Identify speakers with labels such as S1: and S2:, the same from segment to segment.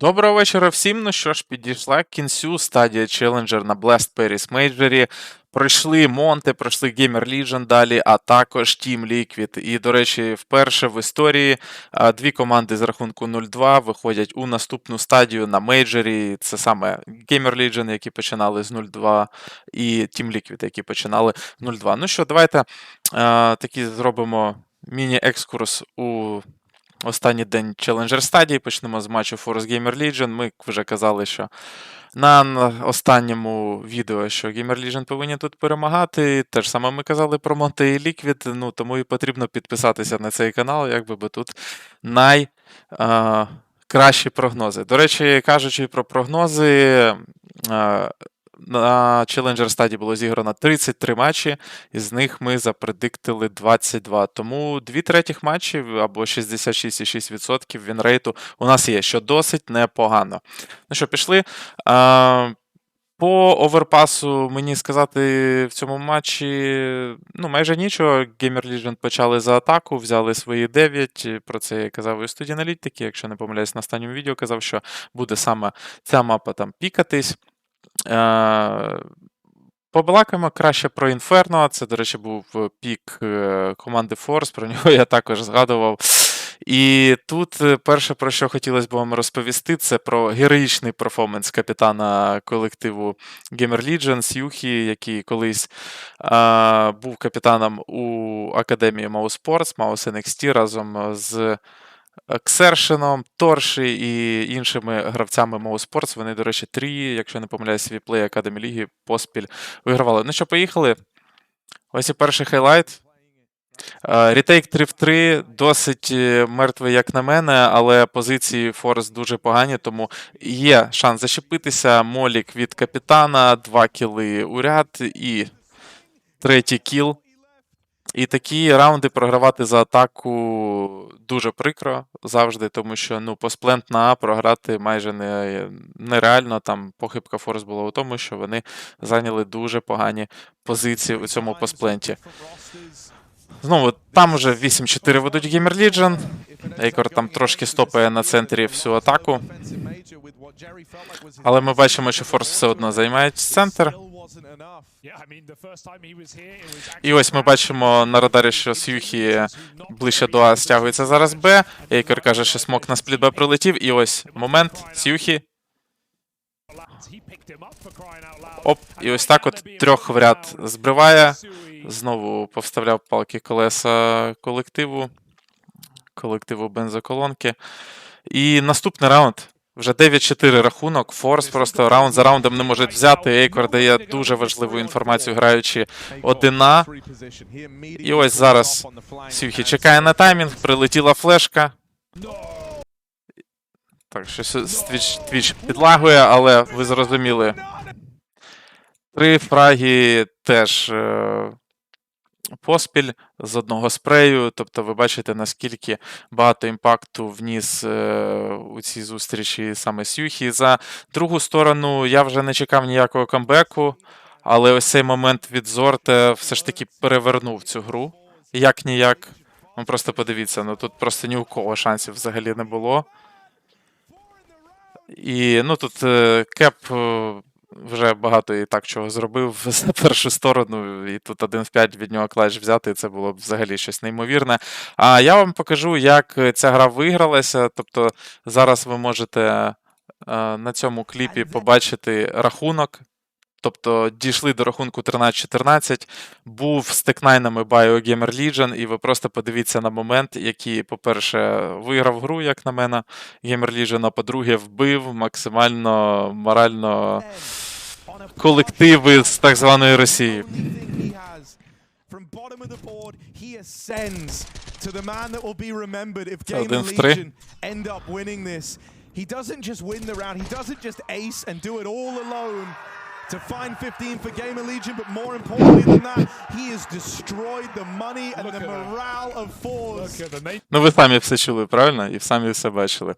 S1: Доброго вечора всім. Ну що ж, підійшла к кінцю стадія Challenger на Blast Paris Major. Пройшли Монте, пройшли Gamer Legion далі, а також Team Liquid. І, до речі, вперше в історії дві команди з рахунку 0-2 виходять у наступну стадію на мейджорі. Це саме Gamer Legion, які починали з 0-2, і Team Liquid, які починали 0-2. Ну що, давайте а, такий зробимо міні-екскурс у останній день Challenger стадії. Почнемо з матчу Force Gamer Legion. Ми вже казали, що на останньому відео, що Gamer Legion повинні тут перемагати. Те ж саме ми казали про Monte і Liquid, ну тому і потрібно підписатися на цей канал, якби бо тут най. А, Кращі прогнози. До речі, кажучи про прогнози, на Challenger стадії було зіграно 33 матчі, із них ми запредиктили 22. Тому дві третіх матчів або 66,6% вінрейту у нас є, що досить непогано. Ну що, пішли. По оверпасу мені сказати в цьому матчі ну, майже нічого. Gamer Legion почали за атаку, взяли свої 9. Про це я казав і студії аналітики. Якщо не помиляюсь, на останньому відео казав, що буде саме ця мапа там пікатись. Е, Побалакаємо краще про Інферно. Це, до речі, був пік е, команди Force, про нього я також згадував. І тут е, перше, про що хотілося б вам розповісти, це про героїчний перформанс капітана колективу Gamer Legion Сюхі, який колись а, був капітаном у Академії Mouse Sports, Mouse NXT разом з Ксершином, Торші і іншими гравцями Mouse Sports. Вони, до речі, три, якщо не помиляюсь, віплей Академії Ліги поспіль вигравали. Ну що, поїхали. Ось і перший хайлайт. Е, Рітейк 3 в 3 досить е, мертвий, як на мене, але позиції Форест дуже погані, тому є шанс зачепитися. Молік від капітана, 2 кіли у ряд і третій кіл. І такі раунди програвати за атаку дуже прикро завжди, тому що ну, посплент на А програти майже не, нереально. Там похибка Форс була у тому, що вони зайняли дуже погані позиції у цьому поспленті. Знову там вже 8-4 ведуть Gamer Legion. Ейкор там трошки стопає на центрі всю атаку. Але ми бачимо, що Форс все одно займає центр. І ось ми бачимо на радарі, що Сюхі ближче до А стягується зараз Б. Ейкер каже, що смок на спліт Б прилетів. І ось момент. Сюхі. Оп, і ось так от трьох в ряд збриває. Знову повставляв палки колеса колективу. Колективу бензоколонки. І наступний раунд. Вже 9-4 рахунок. Форс просто раунд за раундом не може взяти. Ейкор дає дуже важливу інформацію, граючи одина. І ось зараз Сюхі чекає на таймінг, прилетіла флешка. Так, щось твіч, твіч підлагує, але ви зрозуміли. Три фраги теж е, поспіль з одного спрею. Тобто ви бачите, наскільки багато імпакту вніс е, у цій зустрічі саме Сюхі. За другу сторону я вже не чекав ніякого камбеку, але ось цей момент від Зорте все ж таки перевернув цю гру. Як ніяк. Ну просто подивіться, ну тут просто ні у кого шансів взагалі не було. І ну тут е, Кеп е, вже багато і так чого зробив за першу сторону, і тут один в 5 від нього клач взяти, це було б взагалі щось неймовірне. А я вам покажу, як ця гра вигралася. Тобто зараз ви можете е, на цьому кліпі побачити рахунок. Тобто дійшли до рахунку 13-14, був з текнайнами BioGamer Legion, і ви просто подивіться на момент, який, по-перше, виграв гру, як на мене, Gamer Legion, а по-друге, вбив максимально морально колективи з так званої Росії. Один в три.
S2: He doesn't just win the round, he doesn't just ace and do it all alone to find 15 for Gamer Legion, but more importantly than that, he has destroyed the money and
S3: Look
S2: the
S3: at that.
S2: morale of Force.
S3: Look at the nation.
S1: Ну, ви самі все чули, правильно? І самі все бачили.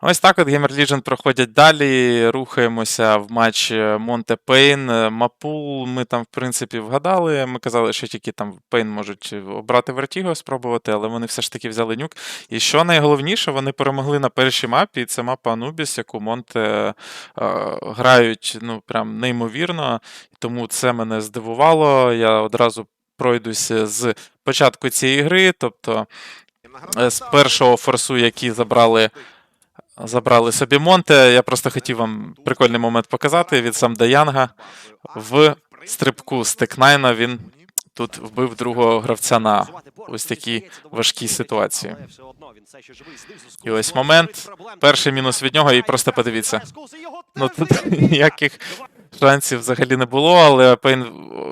S1: Ось так от Gamer Legion проходять далі. Рухаємося в матч Монте Пейн. Мапул ми там, в принципі, вгадали. Ми казали, що тільки там Пейн можуть обрати Вертіго, спробувати, але вони все ж таки взяли нюк. І що найголовніше, вони перемогли на першій мапі. Це мапа Анубіс, яку Монте е, грають ну, прям неймовірно. Тому це мене здивувало. Я одразу пройдуся з початку цієї гри. Тобто е, з першого форсу, який забрали. Забрали собі Монте. Я просто хотів вам прикольний момент показати від сам Даянга. В стрибку з Текнайна він тут вбив другого гравця на ось такій важкій ситуації. І ось момент. Перший мінус від нього, і просто подивіться. Ну тут ніяких шансів взагалі не було, але Пейн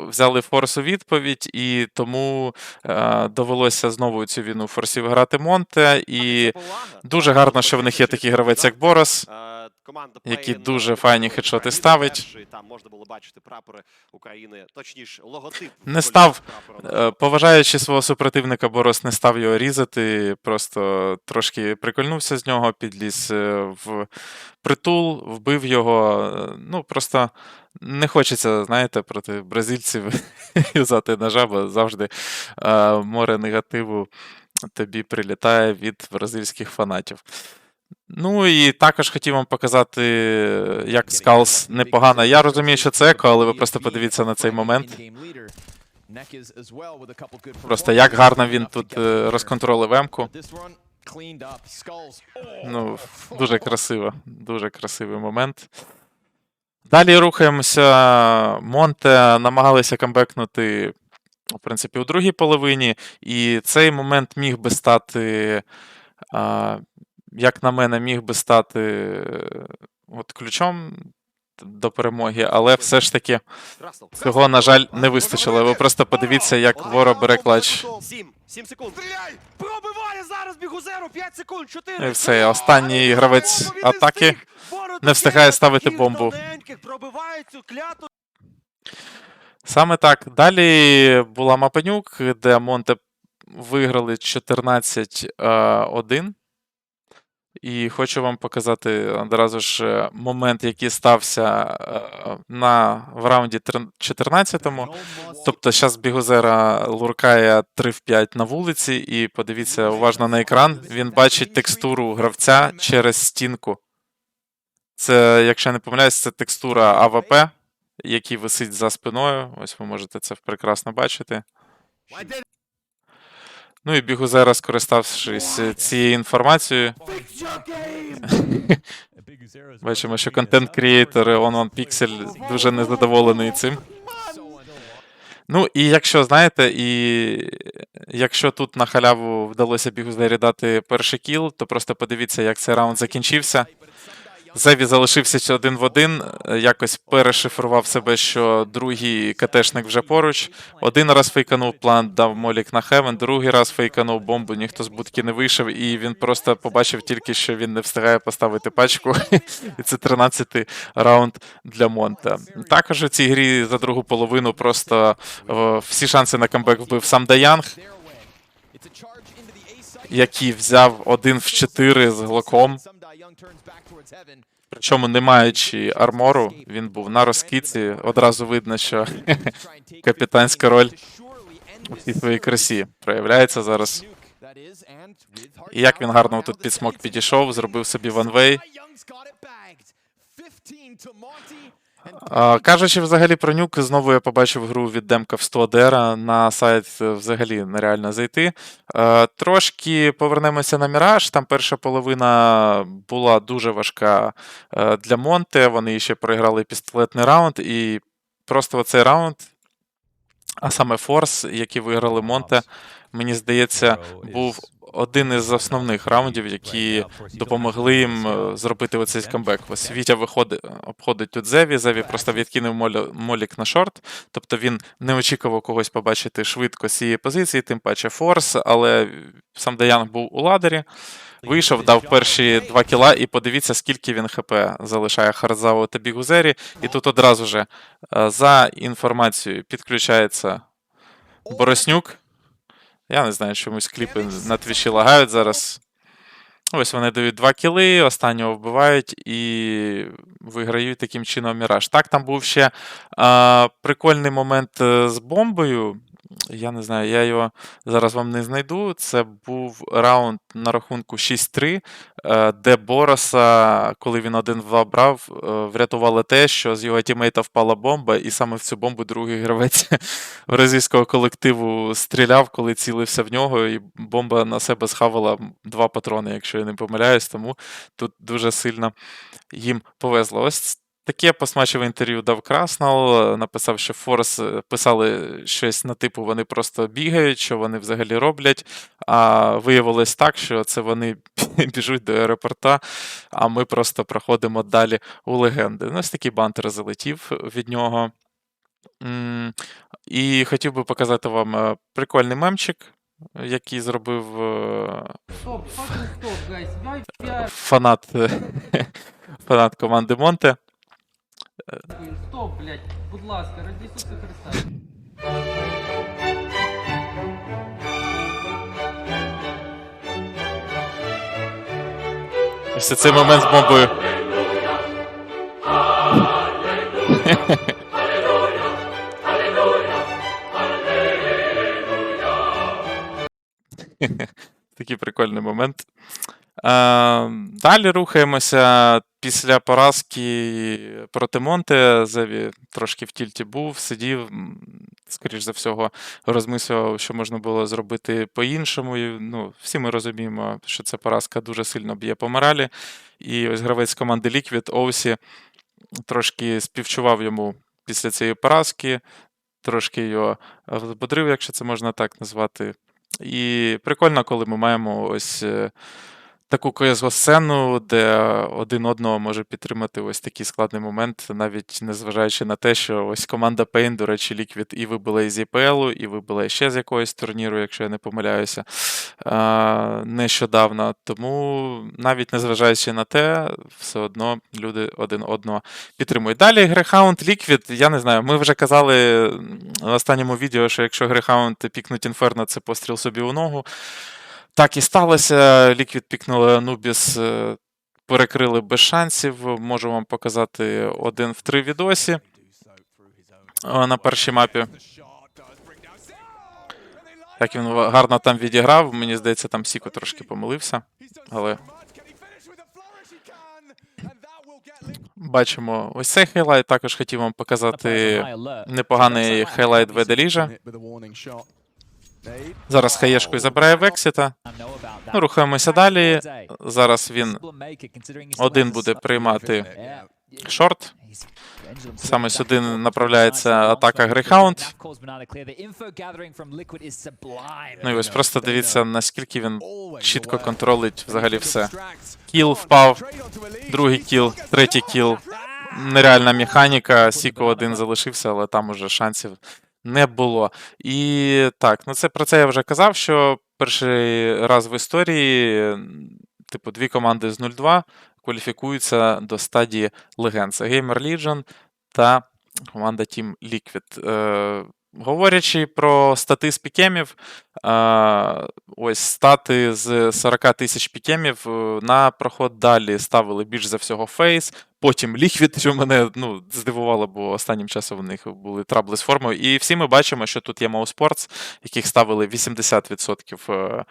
S1: взяли форс у відповідь, і тому е, довелося знову цю війну форсів грати Монте. І дуже гарно, що в них є такий гравець, як Борос.
S3: Які дуже файні хедшоти ставить. Там можна було бачити прапори України, точніше, логотип.
S1: Не став, Е, Поважаючи свого супротивника, Борос не став його різати, просто трошки прикольнувся з нього, підліз е, в притул, вбив його. Е, Ну, просто не хочеться, знаєте, проти бразильців юзати ножа, бо завжди е, море негативу тобі прилітає від бразильських фанатів. Ну і також хотів вам показати, як Скалс непогано. Я розумію, що це еко, але ви просто подивіться на цей момент. Просто як гарно він тут е, розконтролив Емку. Ну, дуже красиво, дуже красивий момент. Далі рухаємося. Монте намагалися камбекнути, в принципі, у другій половині, і цей момент міг би стати, як на мене, міг би стати е, от ключом до перемоги, але все ж таки цього, на жаль, не вистачило. Ви просто подивіться, як Воро бере клач.
S3: 7, 7 секунд. Стріляй! Пробиває зараз Бігузеру, 5 секунд, 4.
S1: І все, останній гравець атаки не встигає ставити бомбу. Саме так. Далі була Мапенюк, де Монте виграли 14-1. І хочу вам показати одразу ж е, момент, який стався е, на, в раунді 14-му. Тобто зараз Бігозера луркає 3 в 5 на вулиці, і подивіться уважно на екран. Він бачить текстуру гравця через стінку. Це, якщо я не помиляюсь, це текстура АВП, який висить за спиною. Ось ви можете це прекрасно бачити. Ну і Бігузера, скориставшись цією інформацією, бачимо, що контент-крієйтор On One Pixel дуже незадоволений цим. Ну, і якщо знаєте, і якщо тут на халяву вдалося Бігузері дати перший кіл, то просто подивіться, як цей раунд закінчився. Зеві залишився один в один, е, якось перешифрував себе, що другий КТшник вже поруч. Один раз фейканув план, дав молік на Хевен, другий раз фейканув бомбу, ніхто з будки не вийшов, і він просто побачив тільки, що він не встигає поставити пачку. І це 13-й раунд для Монта. Також у цій грі за другу половину просто всі шанси на камбек вбив сам Даянг, який взяв один в 4 з глоком. Причому не маючи армору, він був на розкіці. Одразу видно, що капітанська роль у всій своїй красі проявляється зараз. І як він гарно тут під смок підійшов, зробив собі ванвей. А, Кажучи взагалі про нюк, знову я побачив гру від Демка в 100 Дера. На сайт е, взагалі нереально зайти. Е, Трошки повернемося на Міраж. Там перша половина була дуже важка е, для Монте. Вони ще проіграли пістолетний раунд, і просто оцей раунд, а саме Форс, який виграли Монте, мені здається, був один із основних раундів, які допомогли їм е, зробити оцей камбек. Ось Вітя виходить, обходить тут Зеві. Зеві просто відкинув молік на шорт. Тобто він не очікував когось побачити швидко з цієї позиції, тим паче форс, але сам Деянг був у ладері. Вийшов, дав перші два кіла, і подивіться, скільки він ХП залишає Харзаву та Бігузері. І тут одразу же е, за інформацією підключається Бороснюк. Я не знаю, чомусь кліпи на твічі лагають зараз. Ось вони дають два кіли, останнього вбивають і виграють таким чином Міраж. Так, там був ще а, прикольний момент е, з бомбою. Я не знаю, я його зараз вам не знайду. Це був раунд на рахунку 6-3, е, де Бороса, коли він 1-2 брав, е, врятувало те, що з його тімейта впала бомба, і саме в цю бомбу другий гравець російського колективу стріляв, коли цілився в нього, і бомба на себе схавала два патрони, якщо я не помиляюсь. Тому тут дуже сильно їм повезло. Ось таке постматчеве інтерв'ю дав Краснал. Написав, що Форс е, писали щось на типу вони просто бігають, що вони взагалі роблять. А виявилось так, що це вони біжуть до аеропорта, а ми просто проходимо далі у легенди. Ну, ось такий бантер залетів від нього. І хотів би показати вам е, прикольний мемчик, який зробив е, фанат, фанат команди Монте.
S4: Стоп, блядь, будь ласка, ради Ісуса Христа.
S1: Ось цей момент з бомбою. Такий прикольний момент. Е, далі рухаємося. Після поразки проти Монте Зеві трошки в тільті був, сидів, скоріш за всього, розмислював, що можна було зробити по-іншому. Ну, всі ми розуміємо, що ця поразка дуже сильно б'є по моралі. І ось гравець команди Liquid Оусі трошки співчував йому після цієї поразки, трошки його взбодрив, якщо це можна так назвати. І прикольно, коли ми маємо ось е, таку cs сцену, де один одного може підтримати ось такий складний момент, навіть незважаючи на те, що ось команда Pain, до речі, Liquid і вибила із EPL, і вибила ще з якогось турніру, якщо я не помиляюся, нещодавно. Тому навіть незважаючи на те, все одно люди один одного підтримують. Далі Грехаунд Liquid, я не знаю, ми вже казали в останньому відео, що якщо Грехаунд пікнуть Інферно, це постріл собі у ногу. Так і сталося. Ліквід пікнули Анубіс, е, перекрили без шансів. Можу вам показати один в три відосі е, на першій мапі. Так він гарно там відіграв. Мені здається, там Сіко трошки помилився. Але бачимо ось цей хайлайт. Також хотів вам показати непоганий хайлайт Веделіжа. Зараз хаєшкою забирає Вексіта. Ну, рухаємося далі. Зараз він один буде приймати шорт. Саме сюди направляється атака Грейхаунд. Ну і ось просто дивіться, наскільки він чітко контролить взагалі все. Кіл впав, другий кіл, третій кіл. Нереальна механіка. Сіко один залишився, але там уже шансів не було. І так, ну це про це я вже казав, що перший раз в історії, типу, дві команди з 0-2 кваліфікуються до стадії легенд. Це Gamer Legion та команда Team Liquid. Е, говорячи про стати з пікемів, е, ось стати з 40 тисяч пікемів е, на проход далі ставили більш за всього фейс, потім Liquid, що мене ну, здивувало, бо останнім часом у них були трабли з формою. І всі ми бачимо, що тут є Mouse яких ставили 80% е,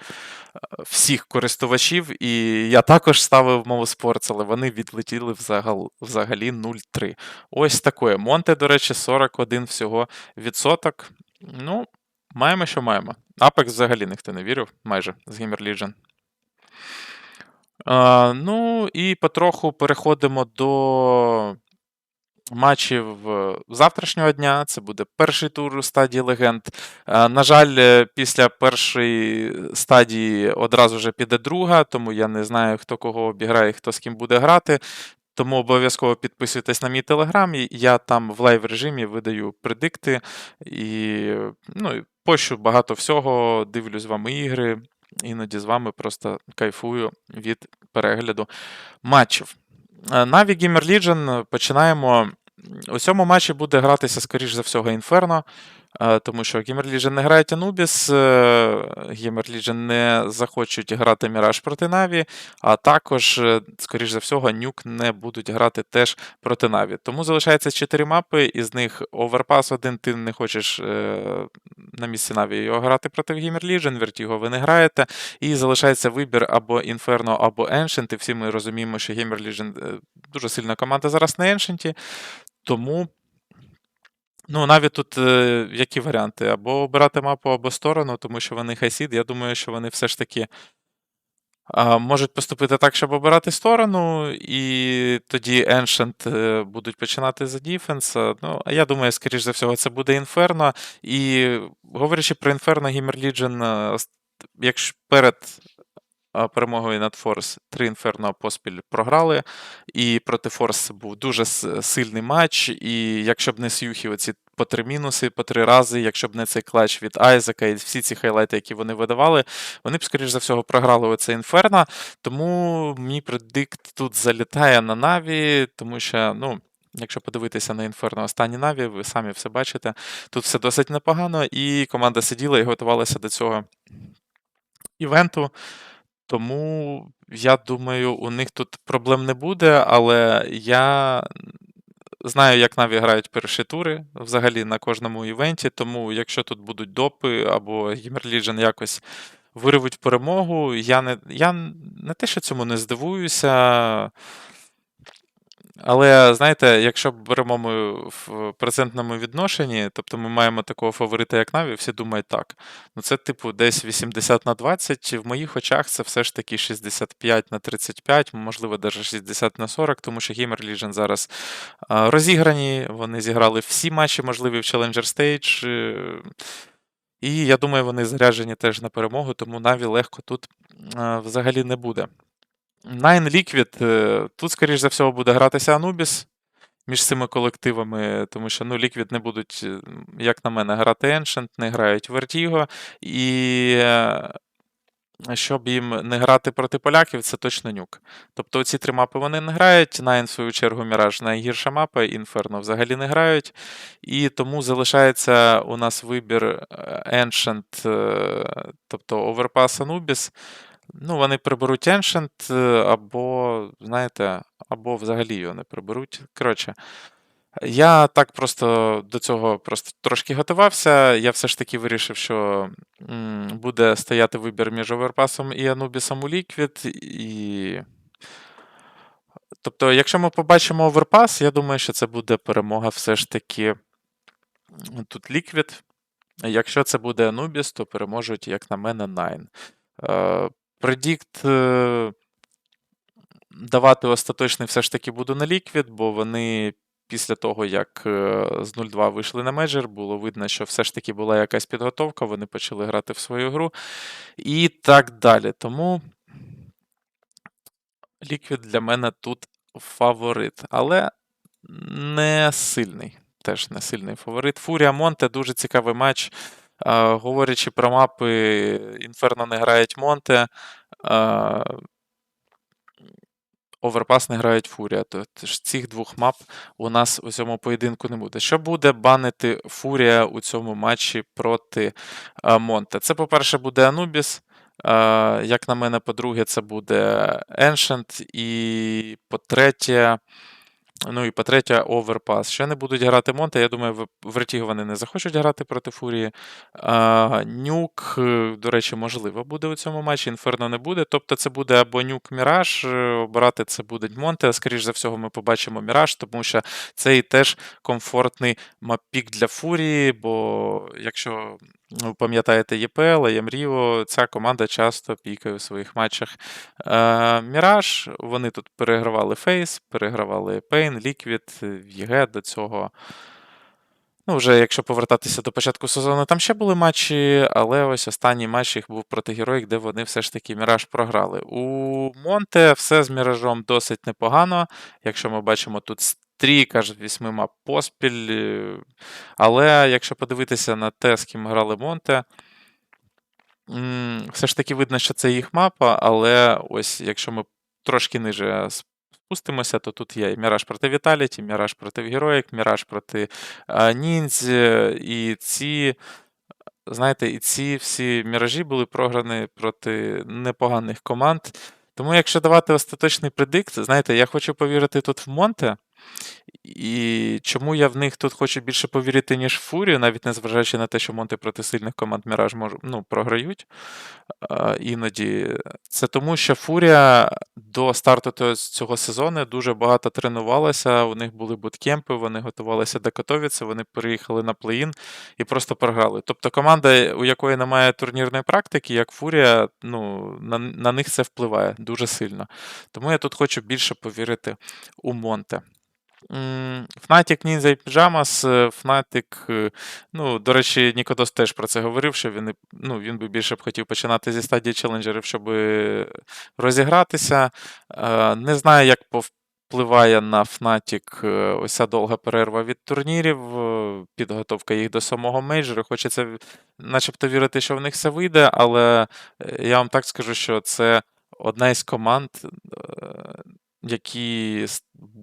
S1: всіх користувачів, і я також ставив Mouse але вони відлетіли взагал, взагалі 0,3. Ось таке. Монте, до речі, 41 всього відсоток. Ну, маємо, що маємо. Apex взагалі ніхто не вірив, майже з Gamer Legion. Ну і потроху переходимо до матчів е, завтрашнього дня. Це буде перший тур у стадії легенд. А, на жаль, е, після першої стадії одразу вже піде друга, тому я не знаю, хто кого обіграє, хто з ким буде грати. Тому обов'язково підписуйтесь на мій телеграм. Я там в лайв режимі видаю предикти і ну, пощу багато всього, дивлюсь вами ігри. Іноді з вами просто кайфую від перегляду матчів. Е, Na'Vi Gamer Legion починаємо у цьому матчі буде гратися, скоріш за всього, Інферно, е, тому що Gamer Legion не грають Anubis, е, Gamer Legion не захочуть грати Міраж проти Наві, а також, е, скоріш за всього, Нюк не будуть грати теж проти Наві. Тому залишається 4 мапи, із них Overpass один ти не хочеш е, на місці Наві його грати проти Gamer Legion, Vertigo ви не граєте. І залишається вибір або Inferno, або Ancient. І всі ми розуміємо, що Gamer Legion дуже сильна команда зараз на Ancient. Тому. Ну, навіть тут е, які варіанти? Або обирати мапу, або сторону, тому що вони хайсід. Я думаю, що вони все ж таки а, можуть поступити так, щоб обирати сторону, і тоді Ancient е, будуть починати за діфенс. Ну, а я думаю, скоріш за всього, це буде Інферно. І говорячи про Інферно, Gamer Legion, е, якщо перед перемогою над Форс три Інферно поспіль програли, і проти Форс був дуже сильний матч. І якщо б не Сюхі, оці по три мінуси, по три рази, якщо б не цей клатч від Айзека і всі ці хайлайти, які вони видавали, вони б, скоріш за всього, програли оце Інферно. Тому мій предикт тут залітає на Наві, тому що, ну. Якщо подивитися на Інферно останні Наві, ви самі все бачите. Тут все досить непогано, і команда сиділа і готувалася до цього івенту. Тому я думаю, у них тут проблем не буде, але я знаю, як Наві грають перші тури взагалі на кожному івенті. Тому якщо тут будуть допи або Gamer Legion якось вирвуть перемогу, я не, я не те, що цьому не здивуюся. Але знаєте, якщо беремо ми в процентному відношенні, тобто ми маємо такого фаворита, як Наві, всі думають так. Ну це типу десь 80 на 20. В моїх очах це все ж таки 65 на 35, можливо, навіть 60 на 40, тому що Gamer Legion зараз розіграні. Вони зіграли всі матчі, можливі в Challenger Stage. е, І я думаю, вони заряджені теж на перемогу, тому Наві легко тут взагалі не буде. Nine Liquid, е, тут, скоріш за всього, буде гратися Anubis між цими колективами, тому що ну, Liquid не будуть, е, як на мене, грати Ancient, не грають Vertigo. І е, щоб їм не грати проти поляків, це точно нюк. Тобто ці три мапи вони не грають. Nine, в свою чергу, Mirage найгірша мапа, Inferno взагалі не грають. І тому залишається у нас вибір Ancient, тобто Overpass Anubis. Ну, вони приберуть Ancient, е, або, знаєте, або взагалі його не приберуть. Коротше, я так просто до цього просто трошки готувався. Я все ж таки вирішив, що м, буде стояти вибір між Оверпасом і Анубісом у Liquid. І... Тобто, якщо ми побачимо Оверпас, я думаю, що це буде перемога все ж таки тут Liquid. Якщо це буде Anubis, то переможуть, як на мене, Nine. Предікт е, давати остаточний все ж таки буду на Liquid, бо вони після того, як е, з 0-2 вийшли на мейджор, було видно, що все ж таки була якась підготовка, вони почали грати в свою гру і так далі. Тому Liquid для мене тут фаворит, але не сильний. Теж не сильний фаворит. Фурія Монте дуже цікавий матч. Говорячи про мапи, Інферно не грають Монте. Оверпас не грають Фурія. Тож цих двох мап у нас у цьому поєдинку не буде. Що буде банити Фурія у цьому матчі проти Монте? Це, по-перше, буде Анубіс. Як на мене, по-друге, це буде Ancient. І по-третє, ну і по-третє, Overpass. Що не будуть грати Монте, я думаю, в в вони не захочуть грати проти Фурії. А, Нюк, е, до речі, можливо, буде у цьому матчі. Інферно не буде. Тобто це буде або Нюк Міраж, е, обирати це буде Монте. Скоріш за всього, ми побачимо Міраж, тому що це і теж комфортний мапік для Фурії. Бо якщо ви пам'ятаєте ЄПЛ, ЄМРІО, ця команда часто пікає у своїх матчах. Е, Міраж, вони тут перегравали Фейс, перегравали Пейн, Ліквід, ЄГЕ до цього. Ну, вже якщо повертатися до початку сезону, там ще були матчі, але ось останній матч їх був проти Героїк, де вони все ж таки Міраж програли. У Монте все з Міражом досить непогано. Якщо ми бачимо тут стрік аж вісьми мап поспіль. е, Але якщо подивитися на те, з ким грали Монте, все ж таки видно, що це їх мапа, але ось якщо ми трошки ниже спустимося, то тут є і Міраж проти Віталіті, Міраж проти Героїк, Міраж проти е, Ніндзі, і ці. Знаєте, і ці всі міражі були програні проти непоганих команд. Тому, якщо давати остаточний предикт, знаєте, я хочу повірити тут в Монте. І чому я в них тут хочу більше повірити, ніж в Фурію, навіть незважаючи на те, що Монти проти сильних команд Міраж ну, програють а, іноді. Це тому, що Фурія до старту цього сезону дуже багато тренувалася, у них були буткемпи, вони готувалися до Катовіці, вони переїхали на плей-ін і просто програли. Тобто команда, у якої немає турнірної практики, як Фурія, ну, на, на них це впливає дуже сильно. Тому я тут хочу більше повірити у Монте. Fnatic, Ninja і Pyjamas. е, Fnatic, е, ну, до речі, Нікодос теж про це говорив, що він, ну, він би більше б хотів починати зі стадії челенджерів, щоб розігратися. Е, Не знаю, як повпливає на Fnatic ось ця довга перерва від турнірів, підготовка їх до самого мейджору. Хочеться начебто вірити, що в них все вийде, але я вам так скажу, що це одна із команд, які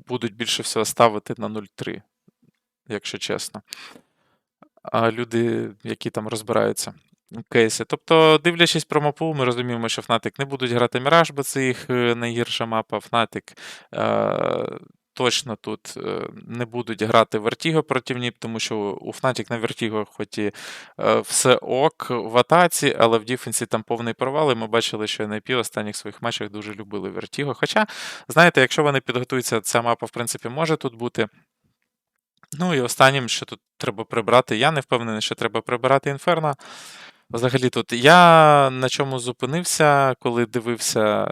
S1: будуть більше всього ставити на 0-3, якщо чесно. А люди, які там розбираються кейси. Тобто, дивлячись про мапу, ми розуміємо, що Fnatic не будуть грати Міраж, бо це їх е, найгірша мапа. Fnatic е, точно тут е, не будуть грати Vertigo проти Ніп, тому що у Fnatic на Vertigo хоч і е, все ок в атаці, але в діфенсі там повний провал, і ми бачили, що NIP в останніх своїх матчах дуже любили Vertigo. Хоча, знаєте, якщо вони підготуються, ця мапа, в принципі, може тут бути. Ну і останнім, що тут треба прибрати, я не впевнений, що треба прибирати Інферно. Взагалі тут я на чому зупинився, коли дивився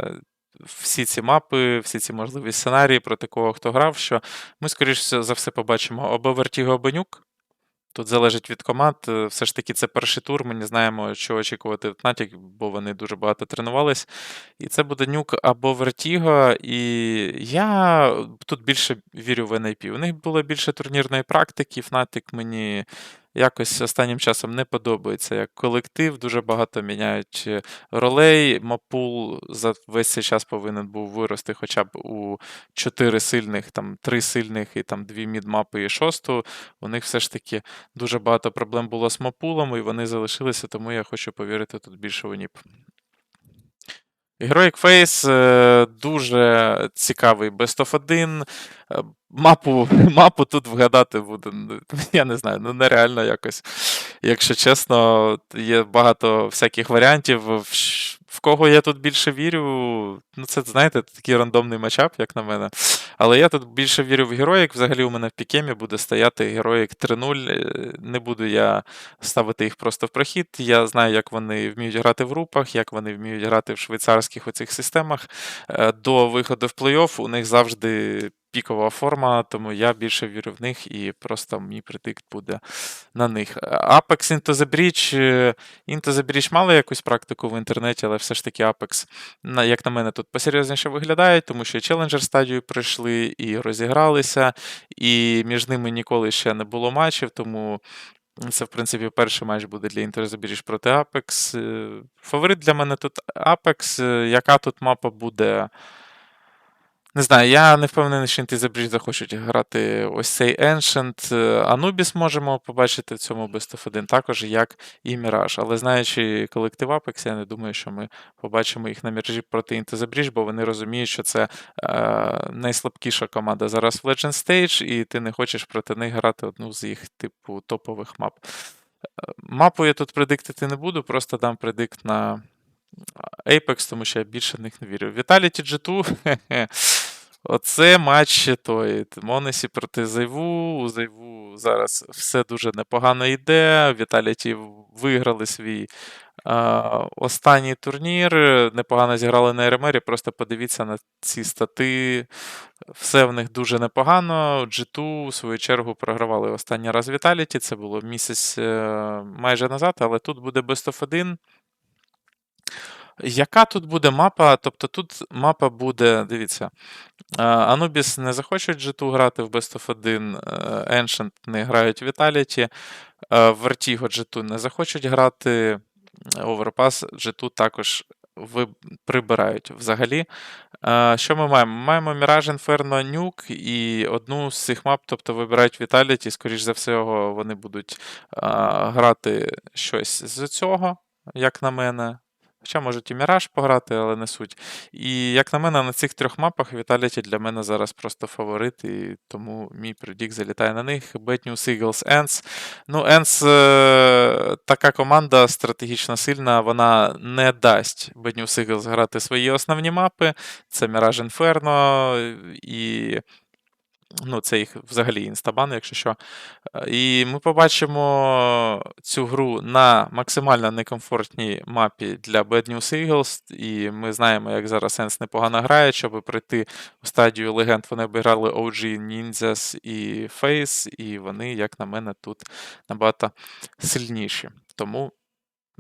S1: всі ці мапи, всі ці можливі сценарії проти кого хто грав, що ми, скоріш за все, побачимо або Vertigo, або Нюк. Тут залежить від команд. е, Все ж таки, це перший тур. Ми не знаємо, що очікувати в Fnatic, бо вони дуже багато тренувались. І це буде нюк або Vertigo. І я тут більше вірю в NIP. У них було більше турнірної практики. Fnatic мені якось останнім часом не подобається як колектив. Дуже багато міняють е, ролей. Мапул за весь цей час повинен був вирости хоча б у чотири сильних, там три сильних і там дві мідмапи і шосту. У них все ж таки дуже багато проблем було з мапулом, і вони залишилися, тому я хочу повірити тут більше у НІП. Heroic Face е, дуже цікавий Best of 1. Мапу, мапу тут вгадати буде, ну, я не знаю, ну нереально якось. Якщо чесно, є багато всяких варіантів. В, кого я тут більше вірю, ну це, знаєте, такий рандомний матчап, як на мене. Але я тут більше вірю в героїк. Взагалі у мене в пікемі буде стояти героїк 3-0. Е, Не буду я ставити їх просто в прохід. Я знаю, як вони вміють грати в групах, як вони вміють грати в швейцарських оцих системах. Е, До виходу в плей-офф у них завжди пікова форма, тому я більше вірю в них і просто мій предикт буде на них. Apex Into the Breach. е, Into the Breach мали якусь практику в інтернеті, але все ж таки Apex, як на мене, тут посерйозніше виглядають, тому що челенджер стадію пройшли і розігралися, і між ними ніколи ще не було матчів, тому. Це, в принципі, перший матч буде для Breach проти Apex. Е, Фаворит для мене тут Apex. Е, Яка тут мапа буде? Не знаю, я не впевнений, що the захочуть грати ось цей Ancient. Е, Anubis можемо побачити в цьому Best of 1, також як і Mirage. Але знаючи колектив Apex, я не думаю, що ми побачимо їх на міражі проти Breach, бо вони розуміють, що це е, найслабкіша команда зараз в Legend Stage, і ти не хочеш проти них грати одну з їх, типу, топових мап. Е, Мапу я тут предиктити не буду, просто дам предикт на Apex, тому що я більше в них не вірю. Vitality G2. Оце матч той. Монесі проти Зайву. У Зайву зараз все дуже непогано йде. Vitality виграли свій а, останній турнір. Непогано зіграли на РМРі. Просто подивіться на ці стати. Все в них дуже непогано. G2, в свою чергу, програвали останній раз Vitality. Це було місяць е, майже назад, але тут буде Best of 1. Яка тут буде мапа? Тобто тут мапа буде, дивіться, е, Anubis не захочуть G2 грати в Best of 1, е, Ancient не грають Vitality, е, Vertigo G2 не захочуть грати, Overpass G2 також прибирають взагалі. Що ми маємо? Ми маємо Mirage Inferno Nuke і одну з цих мап, тобто вибирають Vitality, скоріш за все, вони будуть грати щось з цього, як на мене. Хоча можуть і Міраж пограти, але не суть. І як на мене, на цих трьох мапах Vitality для мене зараз просто фаворит, і тому мій предік залітає на них. Bad News Eagles Ends. Ну, Ends е, така команда стратегічно сильна, вона не дасть Bad News Eagles грати свої основні мапи. Це Mirage Inferno і. Ну, це їх взагалі інстабан, якщо що. Е, І ми побачимо цю гру на максимально некомфортній мапі для Bad News Eagles. І ми знаємо, як зараз Сенс непогано грає, щоб прийти у стадію легенд. Вони обіграли OG, Ninjas і Face, і вони, як на мене, тут набагато сильніші. Тому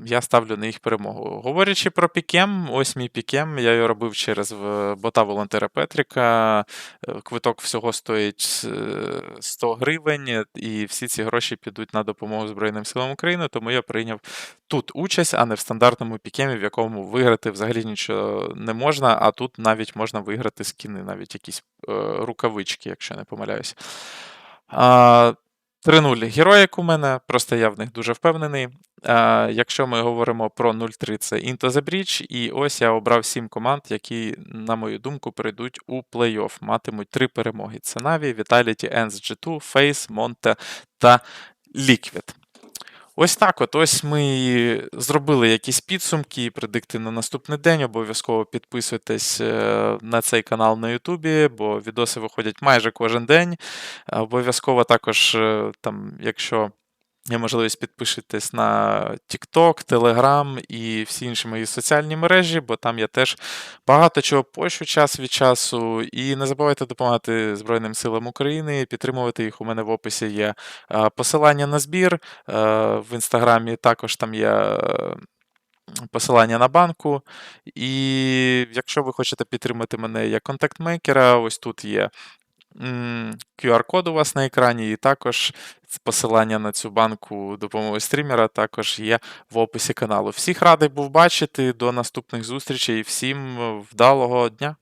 S1: я ставлю на їх перемогу. Говорячи про пікем, ось мій пікем. Я його робив через бота волонтера Петріка. Е, Квиток всього стоїть е, 100 гривень, і всі ці гроші підуть на допомогу Збройним силам України, тому я прийняв тут участь, а не в стандартному пікемі, в якому виграти взагалі нічого не можна, а тут навіть можна виграти скіни, навіть якісь е, рукавички, якщо не помиляюсь. А, 3-0 героїк у мене, просто я в них дуже впевнений. Якщо ми говоримо про 0-3, це Into the Breach, і ось я обрав 7 команд, які, на мою думку, прийдуть у плей-офф, матимуть 3 перемоги. Це Na'Vi, Vitality, ENS G2, Face, Monte та Liquid. Ось так от. Ось ми зробили якісь підсумки, предикти на наступний день. Обов'язково підписуйтесь е, на цей канал на Ютубі, бо відоси виходять майже кожен день. Обов'язково також, е, там, якщо є можливість, підпишитесь на TikTok, Telegram і всі інші мої соціальні мережі, бо там я теж багато чого пощу час від часу. І не забувайте допомагати Збройним силам України, підтримувати їх. У мене в описі є е, посилання на збір. е, В інстаграмі також там є. е, Посилання на банку. І якщо ви хочете підтримати мене як контактмейкера, ось тут є QR-код у вас на екрані, і також посилання на цю банку допомоги стрімера також є в описі каналу. Всіх радий був бачити. До наступних зустрічей. Всім вдалого дня!